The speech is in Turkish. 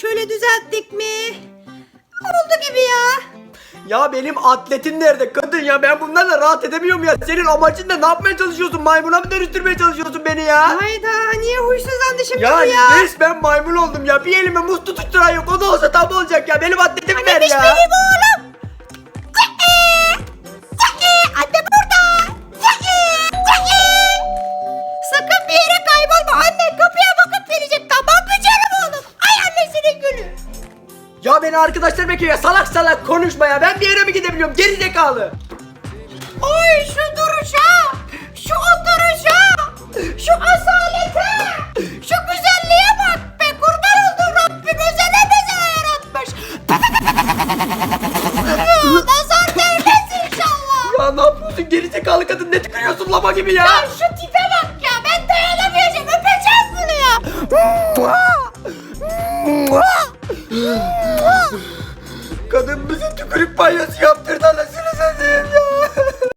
şöyle düzelttik mi? Oldu gibi ya. Ya benim atletim nerede kadın ya ben bunlarla rahat edemiyorum ya. Senin amacın ne? Ne yapmaya çalışıyorsun? Maymuna mı dönüştürmeye çalışıyorsun beni ya? Hayda niye huysuzlandı şimdi Ya, bu ya? resmen maymun oldum ya. Bir elime muz tutuşturan yok. O da olsa tam olacak ya. Benim atletimi ver Anne ya. benim Ya beni arkadaşlar bekliyor ya. Salak salak konuşma ya. Ben bir yere mi gidebiliyorum? Geri zekalı. Oy şu duruşa. Şu oturuşa. Şu asalete. Şu güzelliğe bak be. Kurban oldum Rabbim. Özene bezene yaratmış. Nazar değmesin inşallah. Ya ne yapıyorsun? Geri zekalı kadın. Ne tıkırıyorsun lama gibi ya? Ya şu tipe bak ya ben dayanamayacağım öpeceğim bunu ya. Kadın bizi tükürük banyosu yaptırdı anasını satayım.